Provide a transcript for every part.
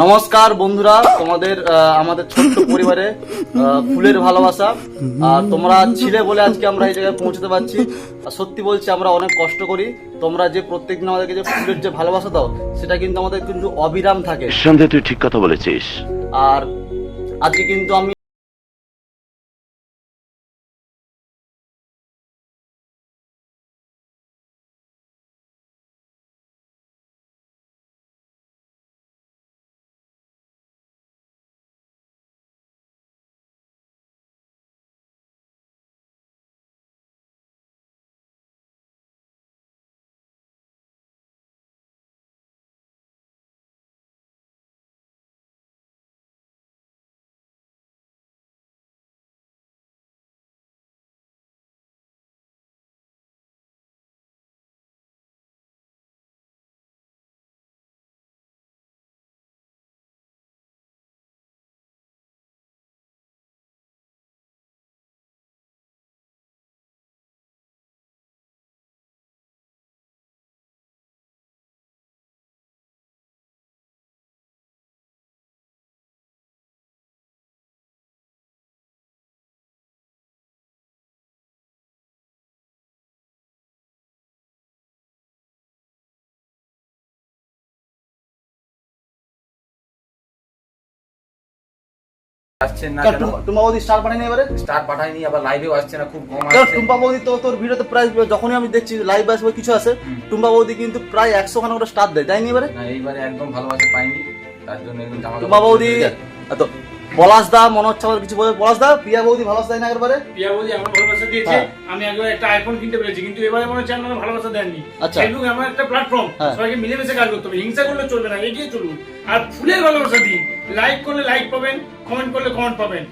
নমস্কার বন্ধুরা তোমাদের আমাদের ছোট্ট পরিবারে ফুলের ভালোবাসা। আর তোমরা ছিলে বলে আজকে আমরা এই জায়গায় পৌঁছতে পারছি। আর সত্যি বলছি আমরা অনেক কষ্ট করি। তোমরা যে প্রত্যেকদিন আমাদেরকে যে ফুলের যে ভালোবাসা দাও সেটা কিন্তু আমাদের কিন্তু অবিরাম থাকে। নিঃসন্দেহে তুই ঠিক কথা বলেছিস। আর আজকে কিন্তু আমি আসছেন না কেন? টুম্পা- বৌদি স্টার পাঠায়নি এবারে? স্টার পাঠায়নি আবার লাইভেও আসছে না খুব কম আসছে। টুম্পা বৌদি তো তোর ভিডিওতে প্রায় যখনই আমি দেখছি লাইভ আসবে কিছু আছে টুম্পা বৌদি কিন্তু প্রায় একশো খানা করে স্টার দেয় তাই নি এবারে? না এইবারে একদম ভালোবাসা পাইনি তার জন্য একদম জামা টুম্পা বৌদি তো পলাশ দা মনে হচ্ছে আমার কিছু বলে পলাশ দা প্রিয়া বৌদি ভালোবাসা দেয় না একবারে? পিয়া বৌদি এমন ভালোবাসা দিয়েছে। হ্যাঁ। আমি একবার একটা আইফোন কিনতে পেরেছি কিন্তু এবারে মনে হচ্ছে আমাকে ভালোবাসা দেননি। আচ্ছা। ফেসবুক এমন একটা প্ল্যাটফর্ম। সবাইকে মিলেমিশে কাজ করতে হবে। হিংসা করলে চলবে না এগিয়ে চলুন। আর ফুলের ভালোবাসা দিন। লাইক করলে লাইক পাবেন কমেন্ট করলে কমেন্ট পাবেন।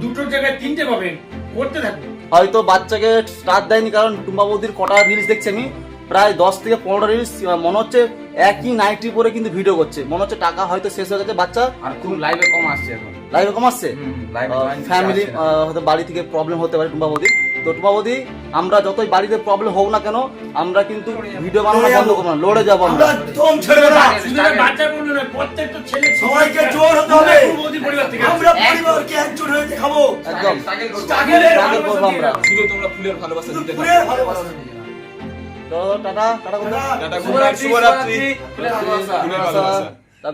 দুটোর জায়গায় তিনটে পাবেন। করতে থাকুন। হয়তো বাচ্চাকে স্টার দেয়নি কারণ টুম্পা বৌদির কটা রিলস দেখছি আমি। প্রায় দশ থেকে পনেরো রিলস মনে হচ্ছে একই নাইটি পরে কিন্তু ভিডিও করছে। মনে হচ্ছে টাকা হয়তো শেষ হয়ে গেছে বাচ্চা। আর লাইভে কম আসছে এখন। লাইভে কম আসছে? ফ্যামিলি হয়তো বাড়ি থেকে প্রবলেম হতে পারে টুম্পা বৌদি। তো টুম্পা বৌদি আমরা যতই বাড়িতে প্রবলেম হোক না কেন আমরা কিন্তু ভিডিও বানানো বন্ধ করব না লড়ে যাব আমরা। দম ছেড়ে না। বাচ্চা বলল না প্রত্যেকটা ছেলে সবাইকে জোর হতে হবে। টুম্পা বৌদি পরিবার থেকে আমরা পরিবারকে একজোট হয়ে দেখাবো। একদম। চাগেলের করব। আমরা। শুধু তোমরা ফুলের ভালোবাসা দিতে পুরে ভালোবাসা তো টাটা টাটা। শুভরাত্রি শুভরাত্রি।